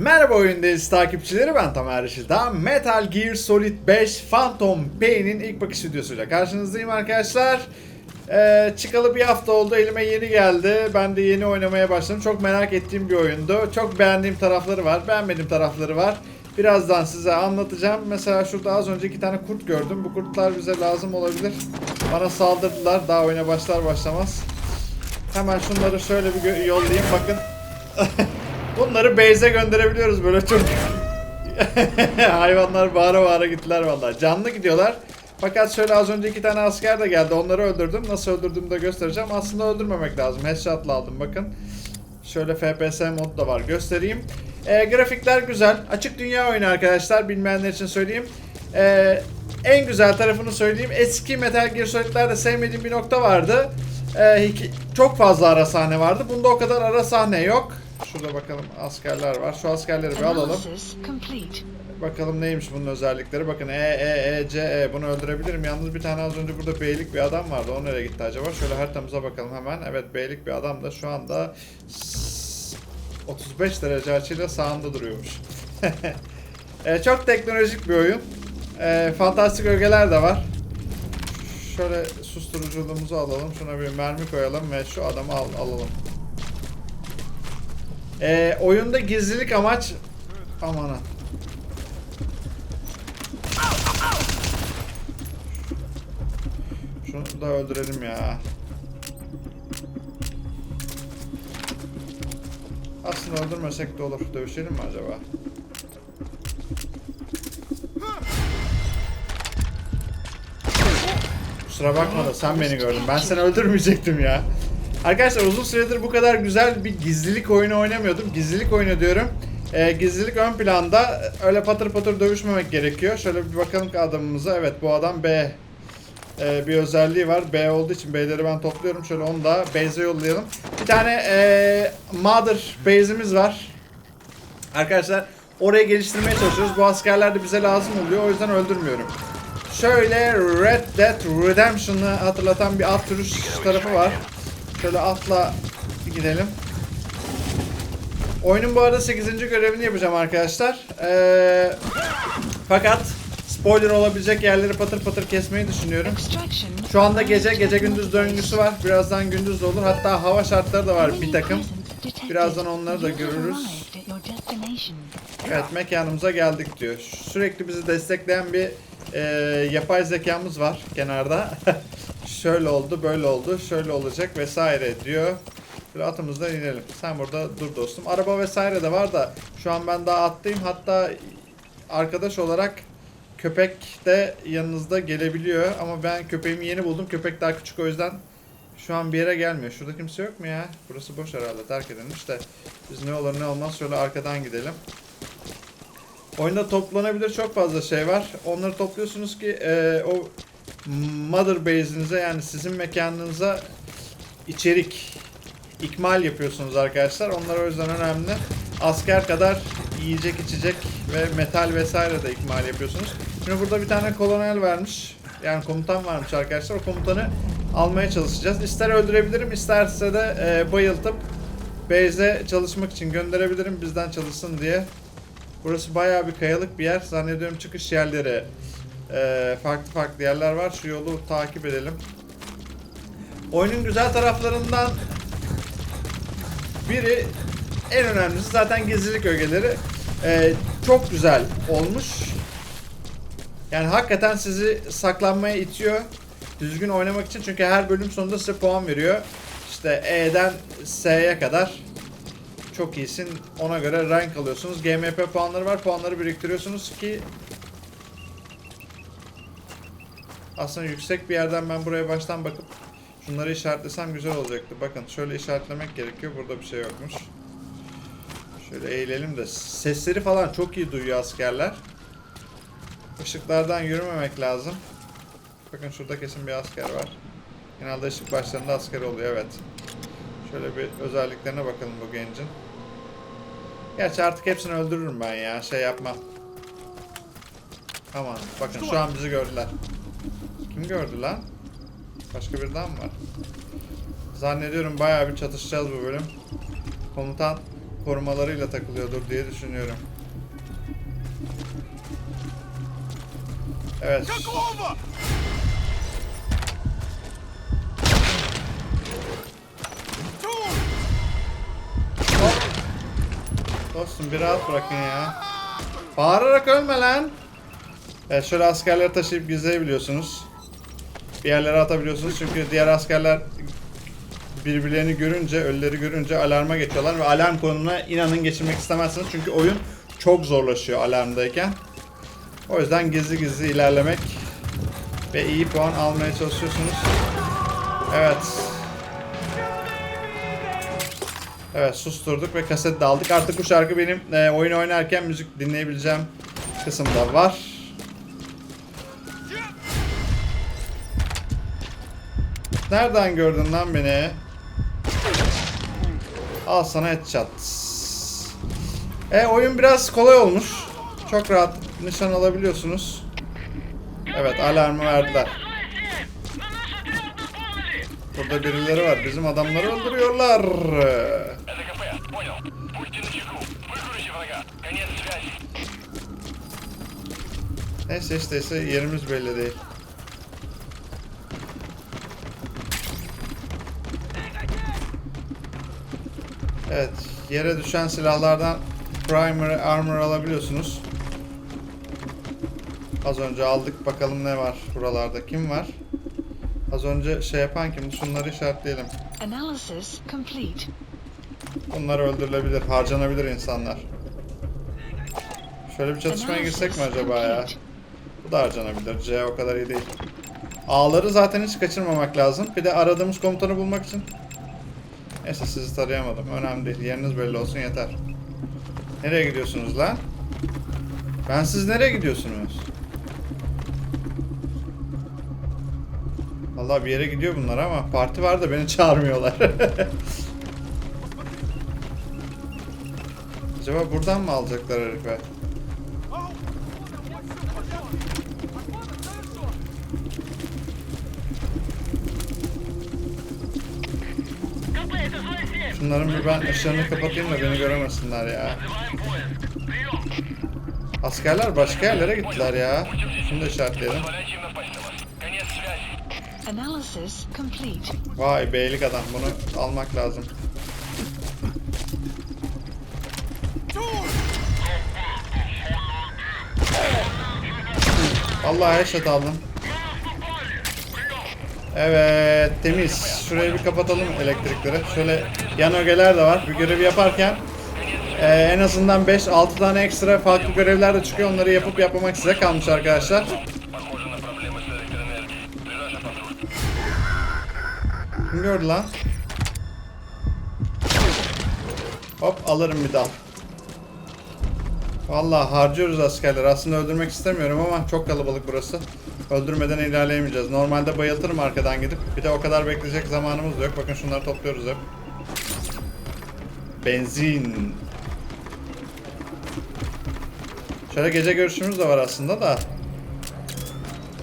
Merhaba oyundayız takipçileri ben Tamer Işıl'da Metal Gear Solid 5 Phantom Pain'in ilk bakış videosuyla karşınızdayım arkadaşlar. Ee, çıkalı bir hafta oldu elime yeni geldi. Ben de yeni oynamaya başladım. Çok merak ettiğim bir oyundu. Çok beğendiğim tarafları var beğenmediğim tarafları var. Birazdan size anlatacağım. Mesela şurada az önce iki tane kurt gördüm. Bu kurtlar bize lazım olabilir. Bana saldırdılar. Daha oyuna başlar başlamaz. Hemen şunları şöyle bir yollayayım. Bakın Bunları base'e gönderebiliyoruz böyle çok. Hayvanlar bağıra bağıra gittiler vallahi. Canlı gidiyorlar. Fakat şöyle az önce iki tane asker de geldi. Onları öldürdüm. Nasıl öldürdüğümü de göstereceğim. Aslında öldürmemek lazım. Headshot'la aldım bakın. Şöyle FPS modu da var. Göstereyim. Ee, grafikler güzel. Açık dünya oyunu arkadaşlar. Bilmeyenler için söyleyeyim. Ee, en güzel tarafını söyleyeyim. Eski Metal Gear Solid'lerde sevmediğim bir nokta vardı. İki- çok fazla ara sahne vardı. Bunda o kadar ara sahne yok. Şurada bakalım askerler var. Şu askerleri bir alalım. Bakalım neymiş bunun özellikleri. Bakın E, E, E, C, E. Bunu öldürebilirim. Yalnız bir tane az önce burada beylik bir adam vardı. O nereye gitti acaba? Şöyle haritamıza bakalım hemen. Evet beylik bir adam da şu anda s- 35 derece açıyla sağında duruyormuş. E, çok teknolojik bir oyun. E, fantastik ögeler de var. Şöyle susturuculuğumuzu alalım. Şuna bir mermi koyalım ve şu adamı al, alalım. E, oyunda gizlilik amaç... Aman. Şunu da öldürelim ya. Aslında öldürmesek de olur. Dövüşelim mi acaba? Kusura bakma da sen beni gördün. Ben seni öldürmeyecektim ya. Arkadaşlar uzun süredir bu kadar güzel bir gizlilik oyunu oynamıyordum. Gizlilik oyunu diyorum. Ee, gizlilik ön planda. Öyle patır patır dövüşmemek gerekiyor. Şöyle bir bakalım adamımıza. Evet bu adam B. Ee, bir özelliği var. B olduğu için B'leri ben topluyorum. Şöyle onu da base'e yollayalım. Bir tane ee, Mother base'imiz var. Arkadaşlar oraya geliştirmeye çalışıyoruz. Bu askerler de bize lazım oluyor. O yüzden öldürmüyorum. Şöyle Red Dead Redemption'ı hatırlatan bir at sürüş tarafı var. Şöyle atla gidelim. Oyunun bu arada 8. görevini yapacağım arkadaşlar. Ee, fakat spoiler olabilecek yerleri patır patır kesmeyi düşünüyorum. Şu anda gece gece gündüz döngüsü var. Birazdan gündüz de olur. Hatta hava şartları da var bir takım. Birazdan onları da görürüz. Evet mekanımıza geldik diyor. Sürekli bizi destekleyen bir e, yapay zekamız var kenarda. şöyle oldu, böyle oldu, şöyle olacak vesaire diyor. Bir atımızdan inelim. Sen burada dur dostum. Araba vesaire de var da şu an ben daha attayım. Hatta arkadaş olarak köpek de yanınızda gelebiliyor. Ama ben köpeğimi yeni buldum. Köpek daha küçük o yüzden şu an bir yere gelmiyor. Şurada kimse yok mu ya? Burası boş herhalde terk edilmiş de. Biz ne olur ne olmaz şöyle arkadan gidelim. Oyunda toplanabilir çok fazla şey var. Onları topluyorsunuz ki e, o mother base'inize yani sizin mekanınıza içerik ikmal yapıyorsunuz arkadaşlar. Onlar o yüzden önemli. Asker kadar yiyecek içecek ve metal vesaire de ikmal yapıyorsunuz. Şimdi burada bir tane kolonel vermiş. Yani komutan varmış arkadaşlar. O komutanı almaya çalışacağız. İster öldürebilirim isterse de e, bayıltıp base'e çalışmak için gönderebilirim bizden çalışsın diye. Burası bayağı bir kayalık bir yer. Zannediyorum çıkış yerleri e, farklı farklı yerler var. Şu yolu takip edelim. Oyunun güzel taraflarından biri en önemlisi zaten gizlilik ögeleri. E, çok güzel olmuş. Yani hakikaten sizi saklanmaya itiyor. Düzgün oynamak için çünkü her bölüm sonunda size puan veriyor. İşte E'den S'ye kadar çok iyisin. Ona göre rank alıyorsunuz. GMP puanları var. Puanları biriktiriyorsunuz ki aslında yüksek bir yerden ben buraya baştan bakıp şunları işaretlesem güzel olacaktı. Bakın şöyle işaretlemek gerekiyor. Burada bir şey yokmuş. Şöyle eğilelim de sesleri falan çok iyi duyuyor askerler. Işıklardan yürümemek lazım. Bakın şurada kesin bir asker var. Genelde ışık başlarında asker oluyor evet. Şöyle bir özelliklerine bakalım bu gencin. Gerçi artık hepsini öldürürüm ben ya. Şey yapmam. Aman bakın şu an bizi gördüler. Kim gördü lan? Başka bir daha mı var? Zannediyorum bayağı bir çatışacağız bu bölüm. Komutan korumalarıyla takılıyordur diye düşünüyorum. Evet. Dostum bir rahat bırakın ya. Bağırarak ölme lan. Evet şöyle askerleri taşıyıp gizleyebiliyorsunuz. Bir yerlere atabiliyorsunuz çünkü diğer askerler birbirlerini görünce, ölüleri görünce alarma geçiyorlar ve alarm konumuna inanın geçirmek istemezsiniz çünkü oyun çok zorlaşıyor alarmdayken. O yüzden gizli gizli ilerlemek ve iyi puan almaya çalışıyorsunuz. Evet. Evet susturduk ve kaset de aldık. Artık bu şarkı benim e, oyun oynarken müzik dinleyebileceğim kısımda var. Nereden gördün lan beni? Al sana headshot. E oyun biraz kolay olmuş. Çok rahat nişan alabiliyorsunuz. Evet alarmı verdiler. Burada birileri var. Bizim adamları öldürüyorlar. Neyse işte ise yerimiz belli değil. Evet, yere düşen silahlardan primary armor alabiliyorsunuz. Az önce aldık bakalım ne var buralarda. Kim var? Az önce şey yapan kimdi? Şunları işaretleyelim. Analysis complete. Bunlar öldürülebilir, harcanabilir insanlar. Şöyle bir çatışmaya girsek mi acaba ya? Bu da harcanabilir. C o kadar iyi değil. A'ları zaten hiç kaçırmamak lazım. Bir de aradığımız komutanı bulmak için. Neyse sizi tarayamadım. Önemli değil. Yeriniz belli olsun yeter. Nereye gidiyorsunuz lan? Ben siz nereye gidiyorsunuz? Vallahi bir yere gidiyor bunlar ama parti var da beni çağırmıyorlar. Acaba buradan mı alacaklar herife? Şunların bir ben ışığını kapatayım da beni göremesinler ya. Askerler başka yerlere gittiler ya. Şunu da işaretleyelim. Vay beylik adam bunu almak lazım. Allah headshot aldım. Evet temiz. Şurayı bir kapatalım elektrikleri. Şöyle yan ögeler de var. Bir görevi yaparken e, en azından 5-6 tane ekstra farklı görevler de çıkıyor. Onları yapıp yapmamak size kalmış arkadaşlar. Kim gördü lan? Hop alırım bir dal. Valla harcıyoruz askerler. Aslında öldürmek istemiyorum ama çok kalabalık burası. Öldürmeden ilerleyemeyeceğiz. Normalde bayıltırım arkadan gidip. Bir de o kadar bekleyecek zamanımız da yok. Bakın şunları topluyoruz hep. Benzin. Şöyle gece görüşümüz de var aslında da.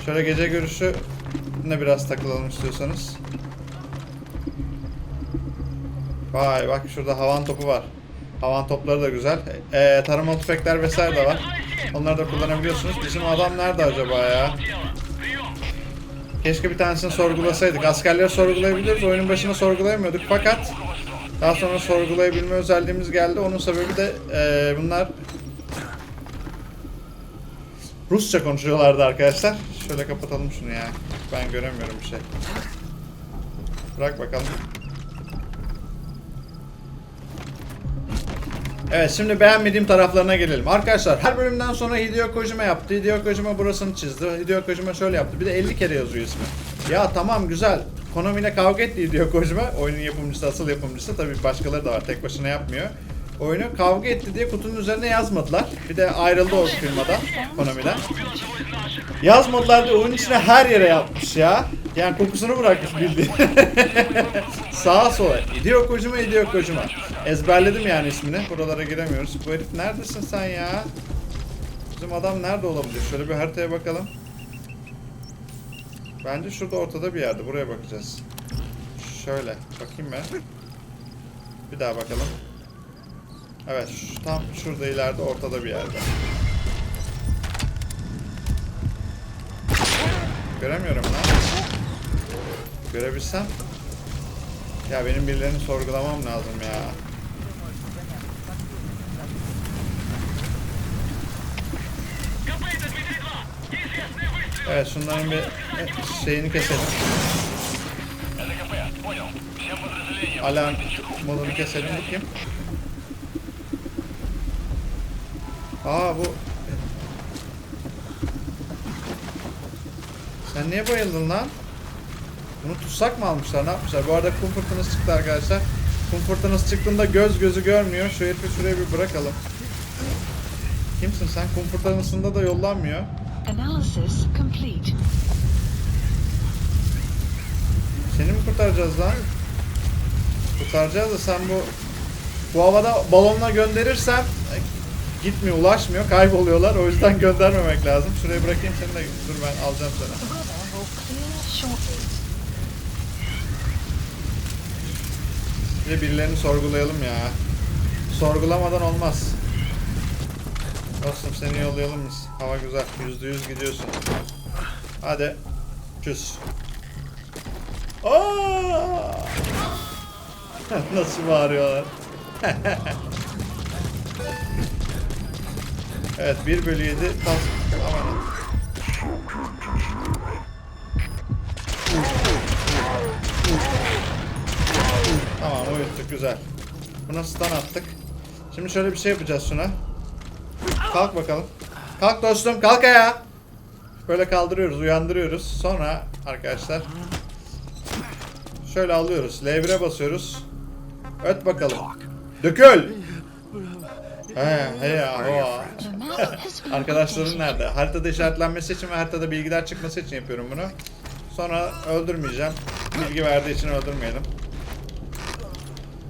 Şöyle gece görüşü ne biraz takılalım istiyorsanız. Vay bak şurada havan topu var. Havan topları da güzel. Ee, tarımalı tüfekler vesaire de var. Onları da kullanabiliyorsunuz. Bizim adam nerede acaba ya? Keşke bir tanesini sorgulasaydık. Askerleri sorgulayabiliriz. Oyunun başında sorgulayamıyorduk fakat daha sonra sorgulayabilme özelliğimiz geldi. Onun sebebi de ee, bunlar Rusça konuşuyorlardı arkadaşlar. Şöyle kapatalım şunu ya. Ben göremiyorum bir şey. Bırak bakalım. Evet şimdi beğenmediğim taraflarına gelelim. Arkadaşlar her bölümden sonra Hideo Kojima yaptı. Hideo Kojima burasını çizdi. Hideo Kojima şöyle yaptı. Bir de 50 kere yazıyor ismi. Ya tamam güzel. Konami ile kavga etti Hideo Kojima. Oyunun yapımcısı, asıl yapımcısı. Tabii başkaları da var. Tek başına yapmıyor. Oyunu kavga etti diye kutunun üzerine yazmadılar. Bir de ayrıldı o firmadan, Konami'den. Yazmadılar diye oyunun içine her yere yapmış ya. Yani kokusunu bırakmış bildiğin. Sağa sola. Hideo Kojima, Hideo Kojima. Ezberledim yani ismini. Buralara giremiyoruz. Bu herif neredesin sen ya? Bizim adam nerede olabilir? Şöyle bir haritaya bakalım. Bence şurada ortada bir yerde. Buraya bakacağız. Şöyle. Bakayım ben. Bir daha bakalım. Evet şu- tam şurada ileride ortada bir yerde. Göremiyorum lan. Görebilsem. Ya benim birilerini sorgulamam lazım ya. Evet şunların bir şeyini keselim. Alarm modunu keselim bakayım. Aa bu... Sen niye bayıldın lan? Bunu tutsak mı almışlar ne yapmışlar? Bu arada kum fırtınası çıktı arkadaşlar. Kum fırtınası çıktığında göz gözü görmüyor. Şu herifi şuraya bir bırakalım. Kimsin sen? Kum fırtınasında da yollanmıyor. Analysis complete. Seni mi kurtaracağız lan? Kurtaracağız da sen bu bu havada balonla gönderirsem gitmiyor, ulaşmıyor, kayboluyorlar. O yüzden göndermemek lazım. Şuraya bırakayım seni de dur ben alacağım seni. Bir birilerini sorgulayalım ya. Sorgulamadan olmaz. Dostum seni yollayalım biz. Hava güzel. Yüzde yüz gidiyorsun. Hadi. Küs. Nasıl bağırıyorlar. evet 1 bölü 7 tas... Aman. Tamam uyuttuk güzel. Buna stun attık. Şimdi şöyle bir şey yapacağız şuna. Kalk bakalım. Kalk dostum kalk ayağa. Böyle kaldırıyoruz uyandırıyoruz. Sonra arkadaşlar şöyle alıyoruz. L1'e basıyoruz. Öt bakalım. Dökül. He he been Arkadaşların nerede? Haritada işaretlenmesi için ve haritada bilgiler çıkması için yapıyorum bunu. Sonra öldürmeyeceğim. Bilgi verdiği için öldürmeyelim.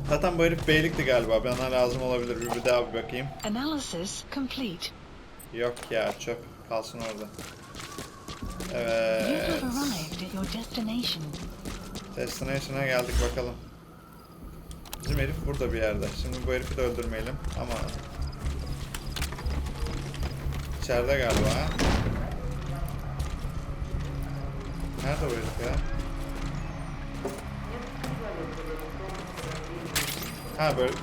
Zaten bu herif beylikti galiba. Bana lazım olabilir. Bir, bir daha bir bakayım. Analysis complete. Yok ya çöp. Kalsın orada. Evet. Destination'a geldik bakalım. Bizim herif burada bir yerde. Şimdi bu herifi de öldürmeyelim. Ama... İçeride galiba ha. Nerede bu herif ya? Ha böyle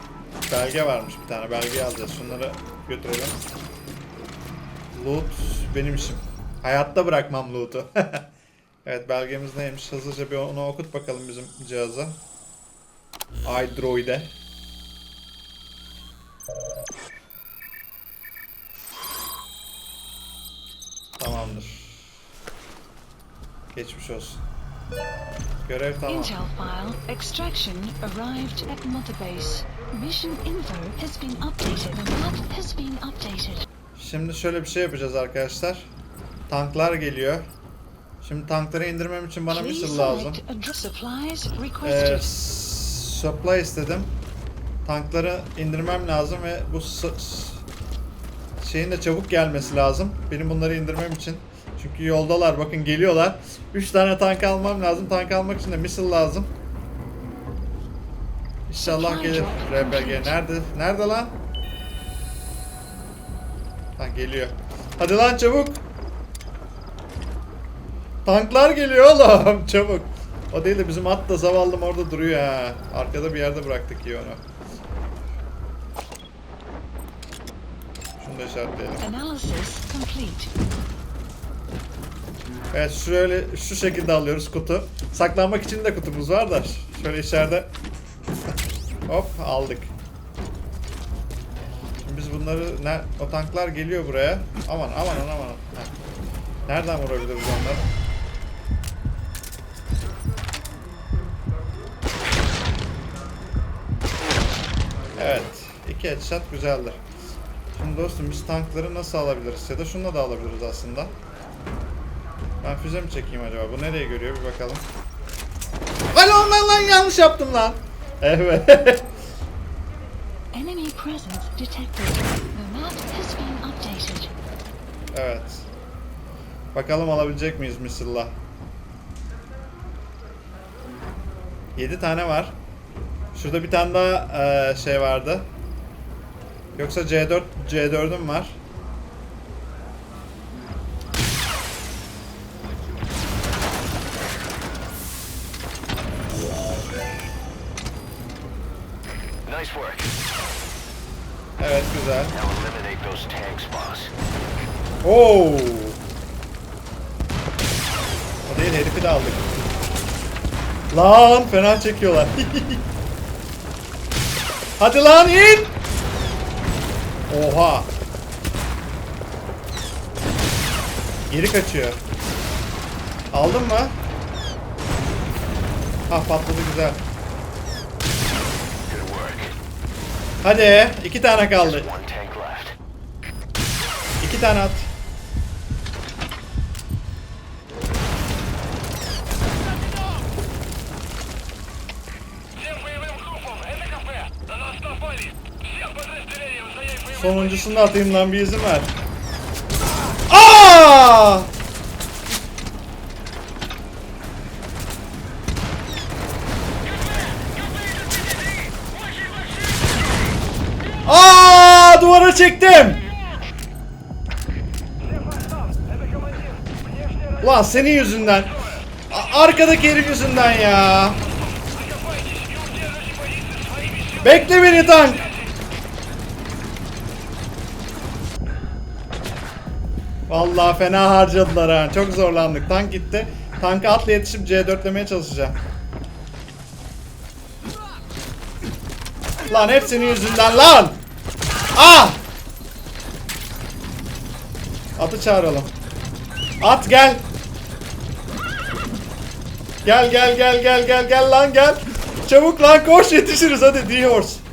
belge varmış bir tane. Belgeyi alacağız. Şunları götürelim. Loot benim işim. Hayatta bırakmam loot'u. evet belgemiz neymiş? Hızlıca bir onu okut bakalım bizim cihaza. iDroid'e. Tamamdır. Geçmiş olsun. Görev tamam. Intel file extraction arrived at Mother Base. Mission info has been updated. The map has been updated. Şimdi şöyle bir şey yapacağız arkadaşlar. Tanklar geliyor. Şimdi tankları indirmem için bana Please missile lazım. Ee, supply istedim. Tankları indirmem lazım ve bu şeyin de çabuk gelmesi lazım. Benim bunları indirmem için. Çünkü yoldalar bakın geliyorlar. 3 tane tank almam lazım. Tank almak için de missile lazım. İnşallah gelir RPG. Nerede? Nerede lan? Ha geliyor. Hadi lan çabuk. Tanklar geliyor oğlum çabuk. O değil de bizim at da zavallım orada duruyor ha. Arkada bir yerde bıraktık iyi onu. Şunu da işaretleyelim. Evet şöyle şu şekilde alıyoruz kutu. Saklanmak için de kutumuz var da şöyle içeride hop aldık. Şimdi biz bunları ne o tanklar geliyor buraya. Aman aman aman aman. Nereden vurabiliriz onları? Evet. iki headshot güzeldir. Şimdi dostum biz tankları nasıl alabiliriz? Ya da şununla da alabiliriz aslında. Ben füze mi çekeyim acaba? Bu nereye görüyor bir bakalım. Lan lan lan yanlış yaptım lan. Evet. Enemy presence detected. The map has been updated. evet. Bakalım alabilecek miyiz Missille'la? 7 tane var. Şurada bir tane daha eee, şey vardı. Yoksa C4 C4'üm var. Nice work. Evet güzel. Oo. O değil herifi de aldık. Lan fena çekiyorlar. Hadi lan in. Oha. Geri kaçıyor. Aldın mı? Ha patladı güzel. Hadi iki tane kaldı. İki tane at. Sonuncusunu da atayım lan bir izin ver. Aa! Aa! Duvara çektim. Ulan senin yüzünden. A- Arkadaki herif yüzünden ya. Bekle beni tank. Vallahi fena harcadılar ha. Çok zorlandık. Tank gitti. Tanka atla yetişip C4'lemeye çalışacağım. Lan hep senin yüzünden lan. Ah! Atı çağıralım. At gel. Gel gel gel gel gel gel lan gel. Çabuk lan koş yetişiriz hadi D-Horse.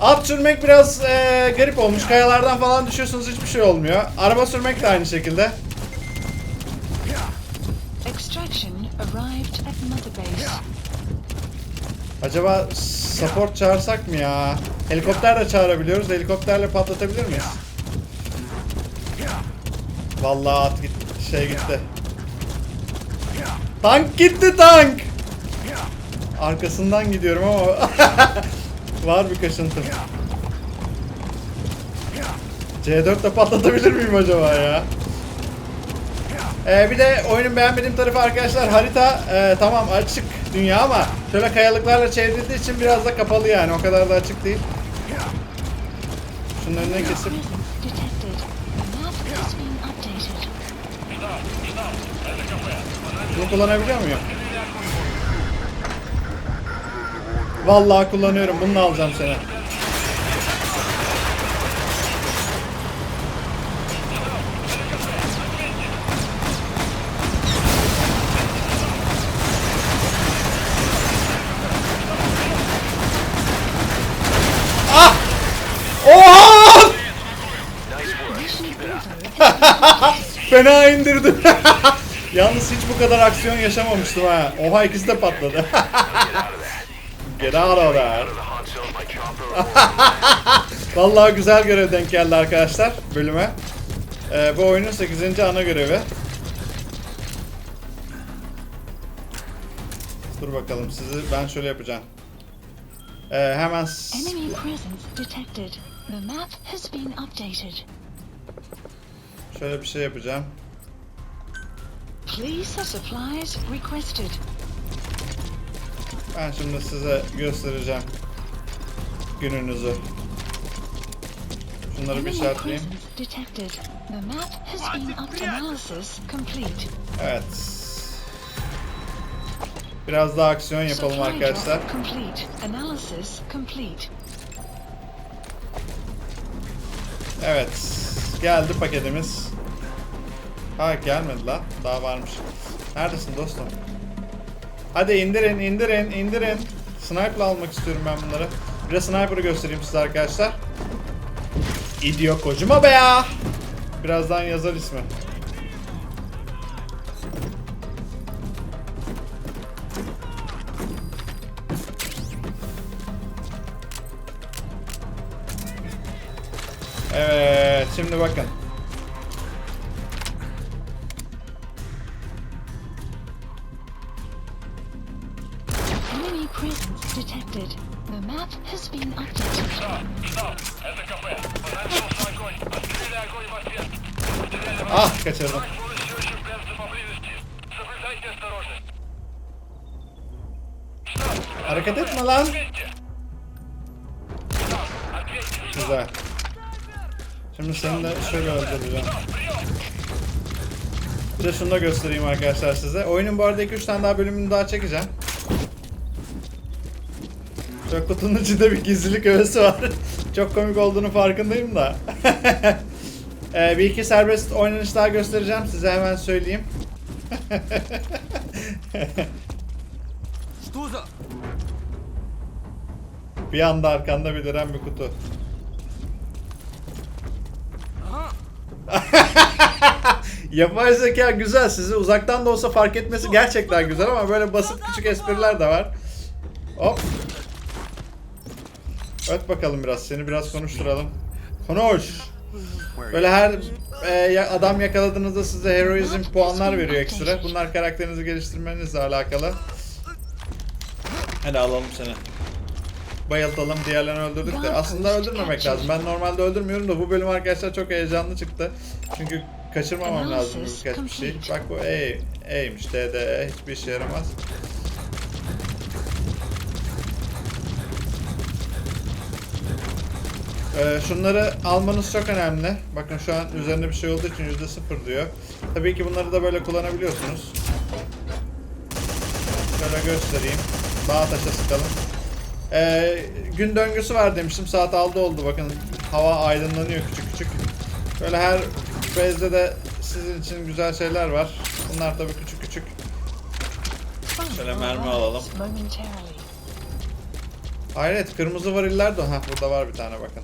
At sürmek biraz eee, garip olmuş. Kayalardan falan düşüyorsunuz hiçbir şey olmuyor. Araba sürmek de aynı şekilde. Acaba support çağırsak mı ya? Helikopter de çağırabiliyoruz. Helikopterle patlatabilir miyiz? Vallahi at gitti. Şey gitti. Tank gitti tank. Arkasından gidiyorum ama var bir kaşıntı. C4 de patlatabilir miyim acaba ya? Ee, bir de oyunun beğenmediğim tarafı arkadaşlar harita e, tamam açık dünya ama şöyle kayalıklarla çevrildiği için biraz da kapalı yani o kadar da açık değil. Şunun önüne kesip bunu kullanabiliyor muyum? Vallahi kullanıyorum. Bunu alacağım sana. Ah! Oha! Fena indirdim. Yalnız hiç bu kadar aksiyon yaşamamıştım ha. Oha ikisi de patladı. Get out of there. Vallahi güzel görev denk geldi arkadaşlar bölüme. Ee, bu oyunun 8. ana görevi. Dur bakalım sizi ben şöyle yapacağım. Ee, hemen şöyle bir şey yapacağım. Please supplies requested. Ben şimdi size göstereceğim gününüzü. Şunları bir Enemy işaretleyeyim. presence detected. The map has been up analysis complete. Evet. Biraz daha aksiyon yapalım arkadaşlar. Evet. Geldi paketimiz. Ha gelmedi la. Daha varmış. Neredesin dostum? Hadi indirin, indirin, indirin. Sniper'la almak istiyorum ben bunları. Bir de sniper'ı göstereyim size arkadaşlar. İdiyo Kojima be ya. Birazdan yazar ismi. Evet, şimdi bakın. Hareket etme lan. Güzel. Şimdi seni de şöyle öldüreceğim. Bir de şunu da göstereyim arkadaşlar size. Oyunun bu arada 2-3 tane daha bölümünü daha çekeceğim. Çok kutunun içinde bir gizlilik övesi var. Çok komik olduğunu farkındayım da. ee, bir iki serbest oynanış daha göstereceğim size hemen söyleyeyim. Bir anda arkanda beliren bir kutu. Yapay zeka güzel. Sizi uzaktan da olsa fark etmesi gerçekten güzel ama böyle basit küçük espriler de var. Hop. Öt bakalım biraz. Seni biraz konuşturalım. Konuş. Böyle her e, adam yakaladığınızda size heroizm puanlar veriyor ekstra. Bunlar karakterinizi geliştirmenizle alakalı. Hadi alalım seni. Bayıltalım diğerlerini öldürdük de. Aslında öldürmemek lazım. Ben normalde öldürmüyorum da bu bölüm arkadaşlar çok heyecanlı çıktı. Çünkü kaçırmamam lazım birkaç bir şey. Bak bu E, E'ymiş. D, D, E hiçbir işe yaramaz. Ee, şunları almanız çok önemli. Bakın şu an üzerinde bir şey olduğu için %0 diyor. Tabii ki bunları da böyle kullanabiliyorsunuz. Şöyle göstereyim. Dağa taşa sıkalım. Ee, gün döngüsü var demiştim. Saat 6 oldu bakın. Hava aydınlanıyor küçük küçük. Böyle her base'de de sizin için güzel şeyler var. Bunlar tabii küçük küçük. Şöyle mermi alalım. Hayret kırmızı variller de ha burada var bir tane bakın.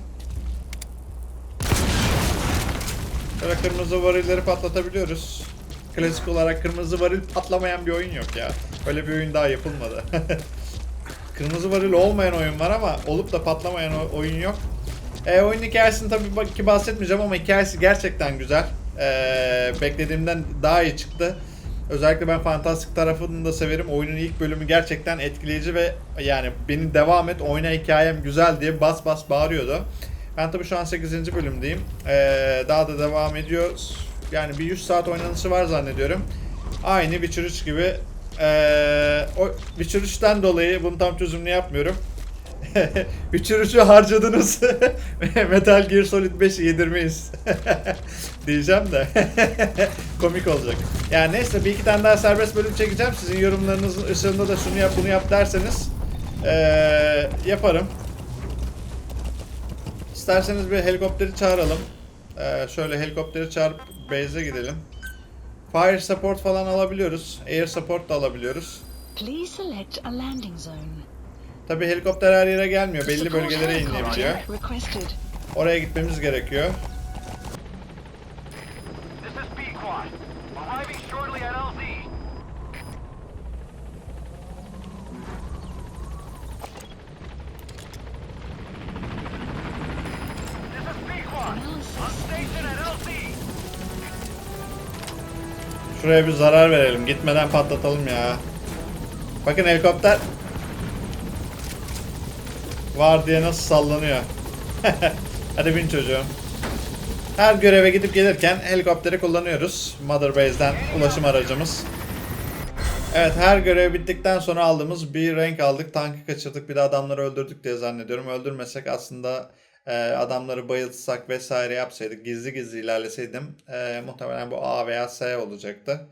Böyle kırmızı varilleri patlatabiliyoruz. Klasik olarak kırmızı varil patlamayan bir oyun yok ya. Öyle bir oyun daha yapılmadı. kırmızı varil olmayan oyun var ama olup da patlamayan oyun yok. E, oyun hikayesini tabii ki bahsetmeyeceğim ama hikayesi gerçekten güzel. E, beklediğimden daha iyi çıktı. Özellikle ben fantastik tarafını da severim. Oyunun ilk bölümü gerçekten etkileyici ve yani beni devam et oyna hikayem güzel diye bas bas bağırıyordu. Ben tabii şu an 8. bölümdeyim. Ee, daha da devam ediyor. Yani bir 100 saat oynanışı var zannediyorum. Aynı Witcher 3 gibi. Ee, o Witcher 3'ten dolayı bunu tam çözümlü yapmıyorum. Witcher 3'ü harcadınız. Metal Gear Solid 5'i yedirmeyiz. Diyeceğim de. Komik olacak. Yani neyse bir iki tane daha serbest bölüm çekeceğim. Sizin yorumlarınızın ışığında da şunu yap bunu yap derseniz ee, yaparım. İsterseniz bir helikopteri çağıralım. Ee, şöyle helikopteri çağırıp base'e gidelim. Fire support falan alabiliyoruz. Air support da alabiliyoruz. Please select a landing zone. Tabi helikopter her yere gelmiyor. Belli bölgelere inebiliyor. Requested. Oraya gitmemiz gerekiyor. This is Şuraya bir zarar verelim. Gitmeden patlatalım ya. Bakın helikopter var diye nasıl sallanıyor. Hadi bin çocuğum. Her göreve gidip gelirken helikopteri kullanıyoruz. Mother Base'den ulaşım aracımız. Evet her görev bittikten sonra aldığımız bir renk aldık. Tankı kaçırdık bir de adamları öldürdük diye zannediyorum. Öldürmesek aslında e, adamları bayıltsak vesaire yapsaydık gizli gizli ilerleseydim e, muhtemelen bu A veya S olacaktı.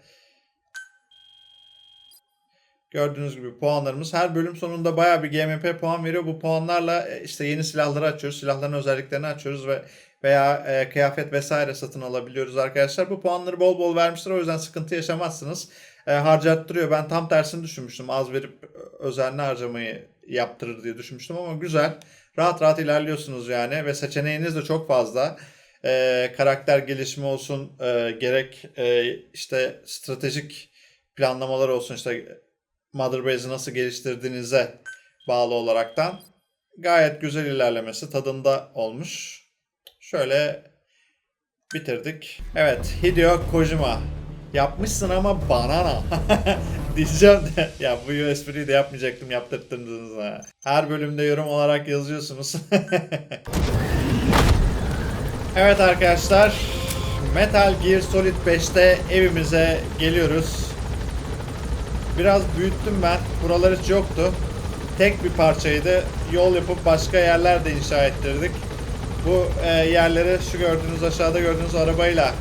Gördüğünüz gibi puanlarımız her bölüm sonunda bayağı bir GMP puan veriyor. Bu puanlarla e, işte yeni silahları açıyoruz. Silahların özelliklerini açıyoruz ve veya e, kıyafet vesaire satın alabiliyoruz arkadaşlar. Bu puanları bol bol vermişler o yüzden sıkıntı yaşamazsınız. E, harcattırıyor. Ben tam tersini düşünmüştüm. Az verip özenli harcamayı yaptırır diye düşünmüştüm ama güzel. Rahat rahat ilerliyorsunuz yani ve seçeneğiniz de çok fazla. E, karakter gelişimi olsun, e, gerek e, işte stratejik planlamalar olsun işte Mother Base'i nasıl geliştirdiğinize bağlı olaraktan gayet güzel ilerlemesi tadında olmuş. Şöyle bitirdik. Evet Hideo Kojima yapmışsın ama banana. diyeceğim de ya bu espriyi de yapmayacaktım yaptırttınız ha. Her bölümde yorum olarak yazıyorsunuz. evet arkadaşlar Metal Gear Solid 5'te evimize geliyoruz. Biraz büyüttüm ben. Buralar hiç yoktu. Tek bir parçaydı. Yol yapıp başka yerler de inşa ettirdik. Bu e, yerleri şu gördüğünüz aşağıda gördüğünüz arabayla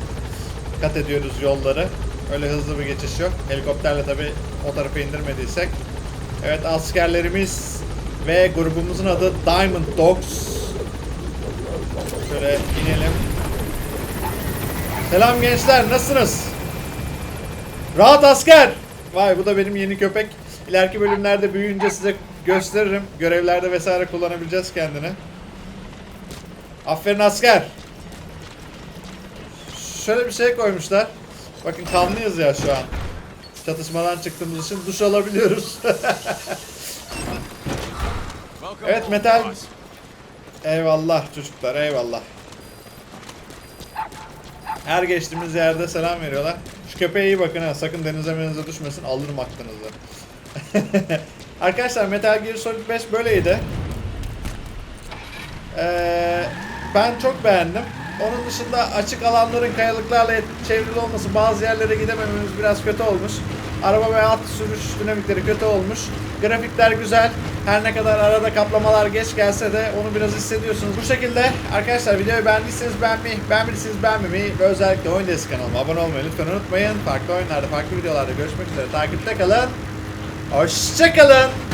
kat ediyoruz yolları. Öyle hızlı bir geçiş yok. Helikopterle tabi o tarafa indirmediysek. Evet askerlerimiz ve grubumuzun adı Diamond Dogs. Şöyle inelim. Selam gençler nasılsınız? Rahat asker. Vay bu da benim yeni köpek. İleriki bölümlerde büyüyünce size gösteririm. Görevlerde vesaire kullanabileceğiz kendini. Aferin asker. Şöyle bir şey koymuşlar. Bakın kanlıyız ya şu an. Çatışmadan çıktığımız için duş alabiliyoruz. Evet, metal- eyvallah çocuklar eyvallah. Her geçtiğimiz yerde selam veriyorlar. Şu köpeğe iyi bakın ha sakın denize menize düşmesin alırım aklınızı. Arkadaşlar Metal Gear Solid 5 böyleydi. Ee, ben çok beğendim. Onun dışında açık alanların kayalıklarla çevrili olması bazı yerlere gidemememiz biraz kötü olmuş. Araba ve at sürüş dinamikleri kötü olmuş. Grafikler güzel. Her ne kadar arada kaplamalar geç gelse de onu biraz hissediyorsunuz. Bu şekilde arkadaşlar videoyu beğendiyseniz beğenmeyi, beğenmediyseniz beğenmemeyi ve özellikle Oyun Desk kanalıma abone olmayı lütfen unutmayın. Farklı oyunlarda, farklı videolarda görüşmek üzere. Takipte kalın. Hoşçakalın.